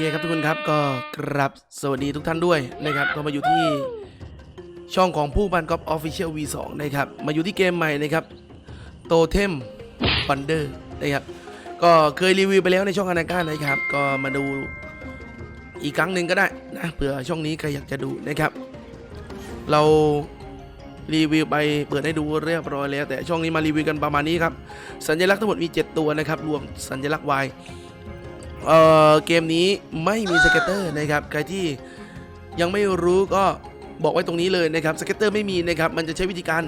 เคครับทุกคนครับก็กรับสวัสดีทุกท่านด้วยนะครับก็มาอยู่ที่ช่องของผู้บันกอล์ฟออฟฟิเชียล V2 นะครับมาอยู่ที่เกมใหม่นะครับโตเทมฟันเดอร์นะครับก็เคยรีวิวไปแล้วในช่องอนาก้านะครับ ก็มาดูอีกครั้งหนึ่งก็ได้นะเผื่อช่องนี้ใครอยากจะดูนะครับ เรารีวิวไปเปิดให้ดูเรียบร้อยแล้ว แต่ช่องนี้มารีวิวกันประมาณนี้ครับสัญลักษณ์ทั้งหมดมี 7 ตัวนะครับรวมสัญลักษณ์ Y เอ่อเกมนี้ไม่มีสเก็ตเตอร์นะครับใครที่ยังไม่รู้ก็บอกไว้ตรงนี้เลยนะครับสเก็ตเตอร์ไม่มีนะครับมันจะใช้วิธีการ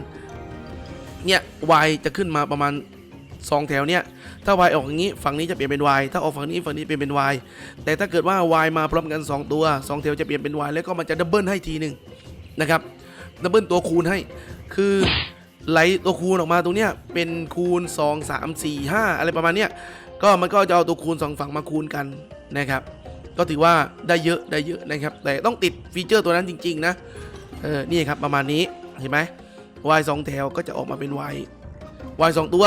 เนี่ย Y จะขึ้นมาประมาณ 2 แถวเนี่ยถ้า Y ออกอย่างนี้ฝั่งนี้จะเปลี่ยนเป็น Y ถ้าออกฝั่งนี้ฝั่งนี้เปลี่ยนเป็น Y แต่ถ้าเกิดว่า Y มาพร้อมกัน 2 ตัว 2 แถวจะเปลี่ยนเป็น Y แล้วก็มันจะดับเบิลให้ทีหนึ่งนะครับดับเบิลตัวคูณให้ คือไหลตัวคูณออกมาตรงเนี้ยเป็นคูณ 2 3 4 5 อะไรประมาณเนี้ย ก็มันก็จะเอาตัวคูณสองฝั่งมาคูณกันนะครับ ก็ถือว่าได้เยอะได้เยอะนะครับ แต่ต้องติดฟีเจอร์ตัวนั้นจริง ๆ นะเออนี่ครับประมาณนี้เห็นไหม y 2แถวก็จะออกมาเป็น y y 2ตัว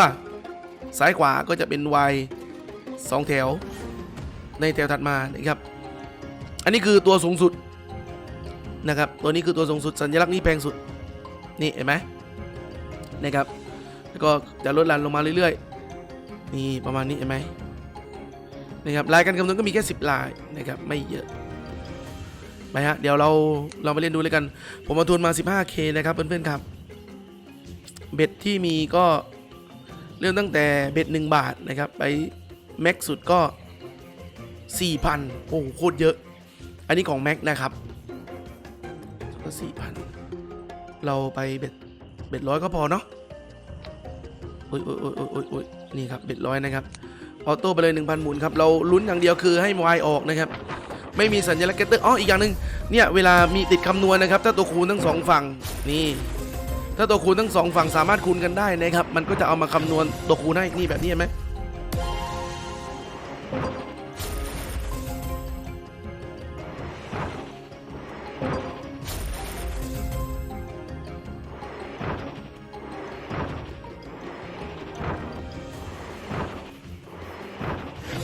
ซ้ายขวาก็จะเป็น y 2แถว ในแถวถัดมานะครับ อันนี้คือตัวสูงสุดนะครับ ตัวนี้คือตัวสูงสุดสัญลักษณ์นี้แพงสุด นี่เห็นไหมนะครับ แล้วก็จะลดหลั่นลงมาเรื่อยๆ นี่ประมาณนี้เห็นไหมนะครับลายการคำนวณก็มีแค่ 10 ลายนะครับไม่เยอะไปฮะเดี๋ยวเราเรามาเล่นดูเลยกัน ผมมาทุนมา 15k นะครับเพื่อนๆครับ เบ็ดที่มีก็เริ่มตั้งแต่เบ็ด1บาทนะครับไปแม็กสุดก็ 4,000 โอ้โหโคตรเยอะ อันนี้ของแม็กนะครับก็4,000 เราไปเบ็ดเบ็ดร้อยก็พอเนาะโอ้ยโอ้ยโอ้ยโอ้ยโอ้ยโอ้ย นี่ครับเบ็ดร้อยนะครับออโต้ไปเลย 1,000หมุนครับเราลุ้นอย่างเดียวคือให้วายออกนะครับไม่มีสัญลักษณ์เกตเตอร์อ๋ออีกอย่างหนึ่งเนี่ยเวลามีติดคำนวณนะครับ ถ้าตัวคูณทั้งสองฝั่งนี่ถ้าตัวคูณทั้งสองฝั่งสามารถคูณกันได้นะครับ มันก็จะเอามาคำนวณตัวคูณให้นี่แบบนี้เห็นไหม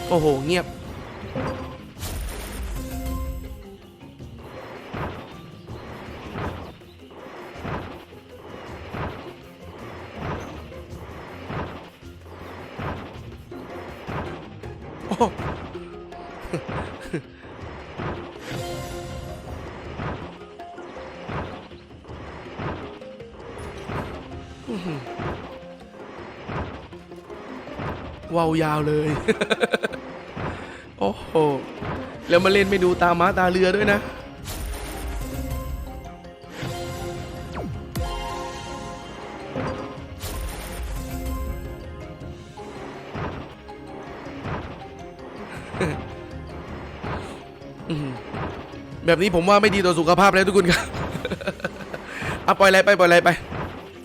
โอ้โห เงียบ โอ้อื้อหือว้าวยาวเลย อ้โห แล้วมาเล่นไม่ดูตาม้าตาเรือด้วยนะ แบบนี้ผมว่าไม่ดีต่อสุขภาพแล้วทุกคนครับเอาปล่อยอะไรไปปล่อยอะไรไป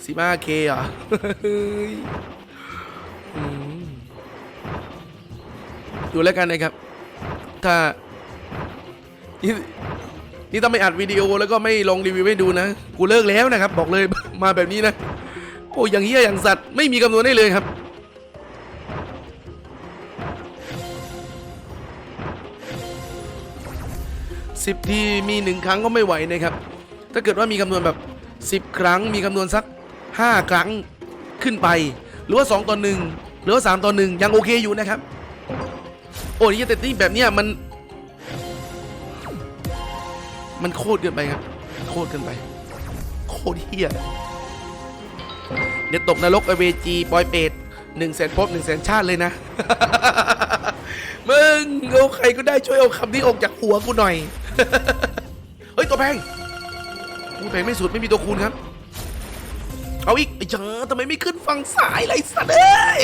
สิบห้าเคเหรอดูแล้วกันนะครับ ถ้านี่นี่ต้องไม่อัดวิดีโอแล้วก็ไม่ลงรีวิวให้ดูนะ กูเลิกแล้วนะครับ บอกเลยมาแบบนี้นะ โอ้ยอย่างเหี้ยอย่างสัตว์ไม่มีคำนวณได้เลยครับสิบทีมีหนึ่งครั้งก็ไม่ไหวนะครับ ถ้าเกิดว่ามีคำนวณแบบสิบครั้ง มีคำนวณสักห้าครั้งขึ้นไป หรือว่าสองต่อหนึ่งหรือว่าสามต่อหนึ่งยังโอเคอยู่นะครับ โอ้ยแต่ที่แบบเนี้ยมัน มันโคตรเกินไปครับ โคตรเกินไป โคตรเฮี้ยเดี๋ยวตกนรกไอเวจีปอยเปดหนึ่งแสนภพหนึ่งแสนชาติเลยนะ มึงเอาใครก็ได้ช่วยเอาคำนี้ออกจากหัวกูหน่อย เฮ้ยตัวแพงตัวแพงไม่สุดไม่มีตัวคูณครับ เอาอีกเจ้าทำไมไม่ขึ้นฝั่งสายไรสัตว์เอ้ย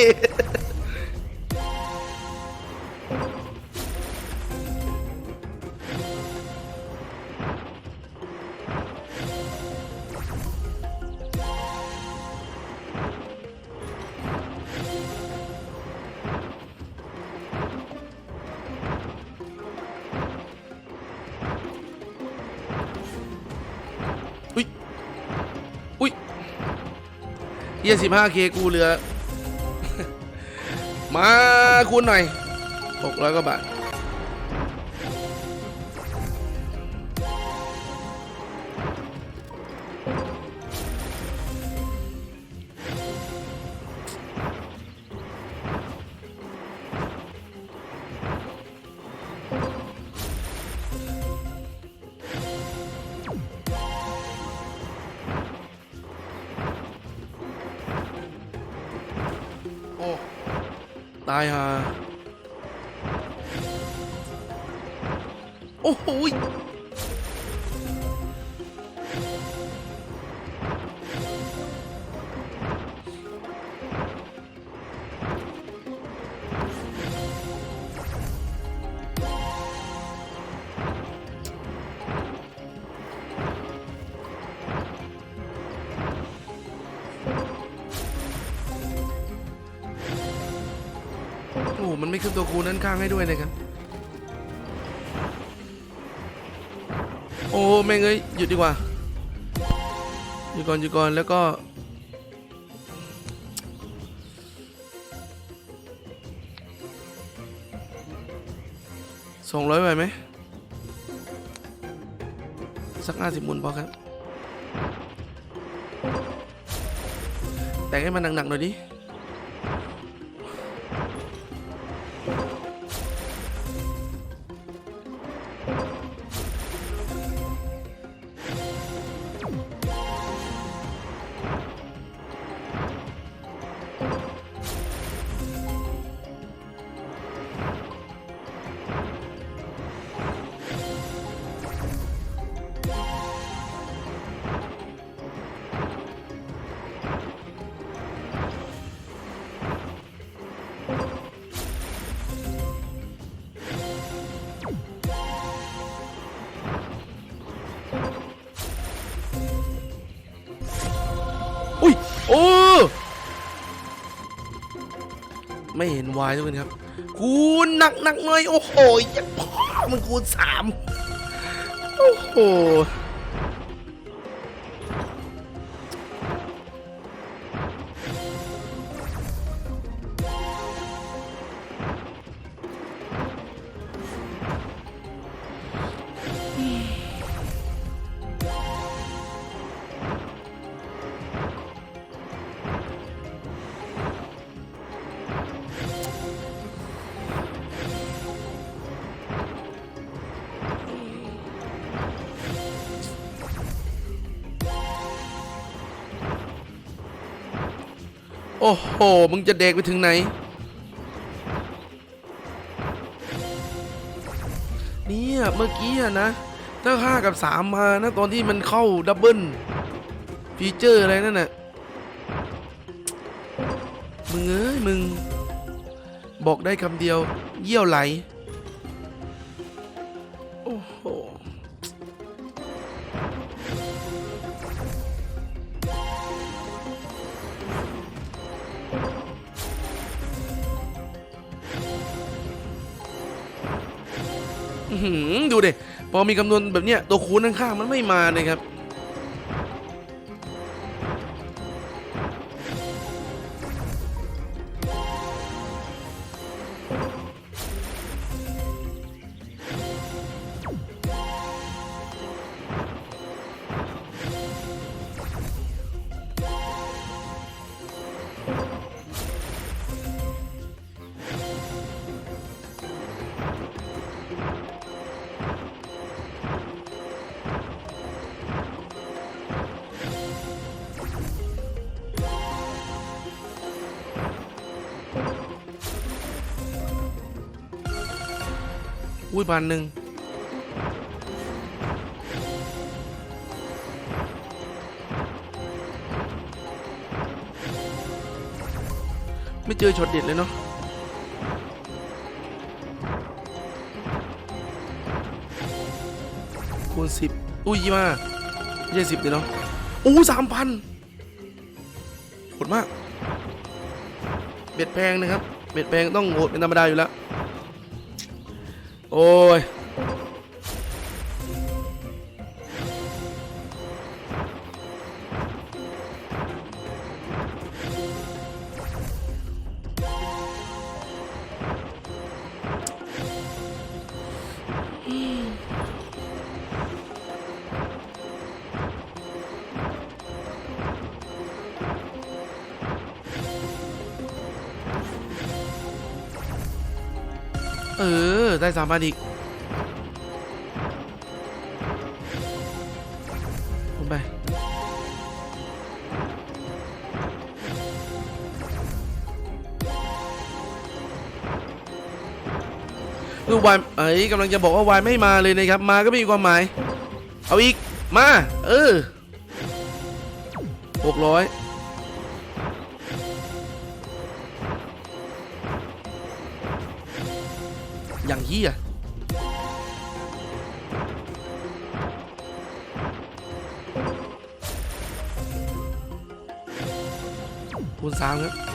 ยสิบห้าเคกูเหลือ มาคูณหน่อยหกร้อยกว่าบาท ตายฮะโอ้โห มันไม่ขึ้นตัวคูณด้นข้างให้ด้วยนะครับ โอ้แม่งเอ้ยหยุดดีกว่าหยุดก่อนหยุดก่อนแล้วก็สองร้อยไหวไหมสักห้าสิบมุนพอครับ แต่งให้มันหนักๆหน่อยดิ ไม่เห็นวายทุกคนครับ คูณหนักหนักหน่อย โอ้โหยังพ่อมันคูณสามโอ้โห โอ้โห มึงจะเด็กไปถึงไหน เนี่ยเมื่อกี้นะ ถ้าห้ากับสามมานะ ตอนที่มันเข้าดับเบิลฟีเจอร์อะไรนั่นน่ะ มึงเอ้ย มึง บอกได้คำเดียว เยี่ยวไหล ดูดิพอมีคำนวณแบบเนี้ยตัวคูณข้างๆมันไม่มาเลยครับ อุ้ยพันหนึ่งไม่เจอช็อตเด็ดเลยเนาะคูณสิบอุ้ยยี่มาไม่ใช่สิบเลยเนาะอู้สามพันโหดมาก บ็ดแพงนะครับ เบ็ดแพงต้องโหดเป็นธรรมดาอยู่แล้ว โอ้ย ได้สามพันอีกลงไปคือวายเอ้ยกำลังจะบอกว่าวายไม่มาเลยนะครับ มาก็ไม่มีความหมาย เอาอีก มา เออหกร้อย อย่างเฮียคูณสามครับ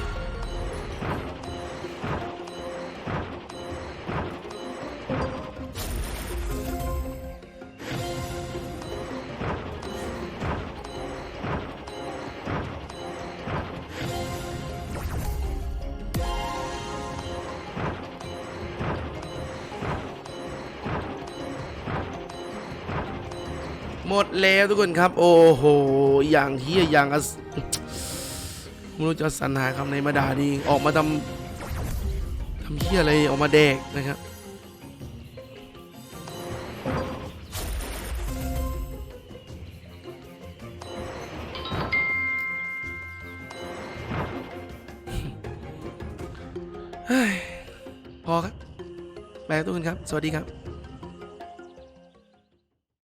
มดแล้วทุกคนครับ โอ้โห อย่างเฮียอย่างอไม่รู้จะสรรหาคำไหนมาด่าดีออกมาทำทำเฮียอะไรออกมาแดกนะครับเฮ้ยพอครับ ไปทุกคนครับ สวัสดีครับ